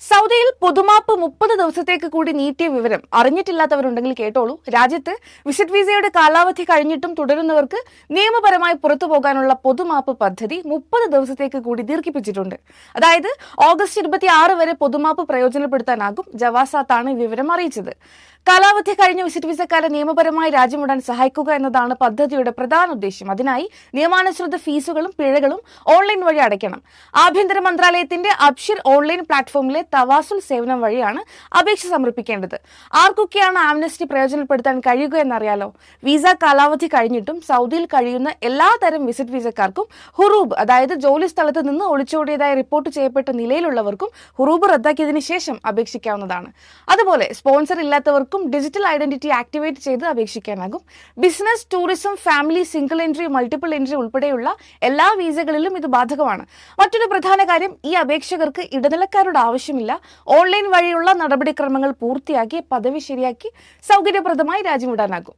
സൗദിയിൽ പൊതുമാപ്പ് മുപ്പത് ദിവസത്തേക്ക് കൂടി നീട്ടിയ വിവരം അറിഞ്ഞിട്ടില്ലാത്തവരുണ്ടെങ്കിൽ കേട്ടോളൂ. രാജ്യത്ത് വിസിറ്റ് വിസയുടെ കാലാവധി കഴിഞ്ഞിട്ടും തുടരുന്നവർക്ക് നിയമപരമായി പുറത്തു പോകാനുള്ള പൊതുമാപ്പ് പദ്ധതി മുപ്പത് ദിവസത്തേക്ക് കൂടി ദീർഘിപ്പിച്ചിട്ടുണ്ട്. അതായത് ഓഗസ്റ്റ് ഇരുപത്തി ആറ് വരെ പൊതുമാപ്പ് പ്രയോജനപ്പെടുത്താനാകും ജവാസാത്താണ് വിവരം അറിയിച്ചത്. കാലാവധി കഴിഞ്ഞ വിസിറ്റ് വിസക്കാരെ നിയമപരമായി രാജ്യം സഹായിക്കുക എന്നതാണ് പദ്ധതിയുടെ പ്രധാന ഉദ്ദേശ്യം. അതിനായി നിയമാനുസൃത ഫീസുകളും പിഴകളും ഓൺലൈൻ വഴി അടയ്ക്കണം. ആഭ്യന്തര മന്ത്രാലയത്തിന്റെ അബ്ഷിർ ഓൺലൈൻ പ്ലാറ്റ്ഫോമിലെ തവാസുൽ സേവനം വഴിയാണ് അപേക്ഷ സമർപ്പിക്കേണ്ടത്. ആർക്കൊക്കെയാണ് ആംനസ്റ്റി പ്രയോജനപ്പെടുത്താൻ കഴിയുക എന്നറിയാലോ? വിസ കാലാവധി കഴിഞ്ഞിട്ടും സൗദിയിൽ കഴിയുന്ന എല്ലാ തരം വിസിറ്റ് വിസക്കാർക്കും ഹുറൂബ് അതായത് ജോലി സ്ഥലത്ത് നിന്ന് ഒളിച്ചോടിയതായി റിപ്പോർട്ട് ചെയ്യപ്പെട്ട നിലയിലുള്ളവർക്കും ഹുറൂബ് റദ്ദാക്കിയതിനു ശേഷം അപേക്ഷിക്കാവുന്നതാണ്. അതുപോലെ സ്പോൺസർ ഇല്ലാത്തവർക്കും ഡിജിറ്റൽ ഐഡന്റിറ്റി ആക്ടിവേറ്റ് ചെയ്ത് അപേക്ഷിക്കാനാകും. Business tourism family single entry multiple entry ഉൾപ്പെടെയുള്ള എല്ലാ വിസകളിലും ഇത് ബാധകമാണ്. മറ്റൊരു പ്രധാന കാര്യം ഈ അപേക്ഷകർക്ക് ഇടനിലക്കാരുടെ ആവശ്യമില്ല ഓൺലൈൻ വഴിയുള്ള നടപടിക്രമങ്ങൾ പൂർത്തിയാക്കി പദവി ശരിയാക്കി സൗകര്യപ്രദമായി രാജ്യം വിടാനാകും.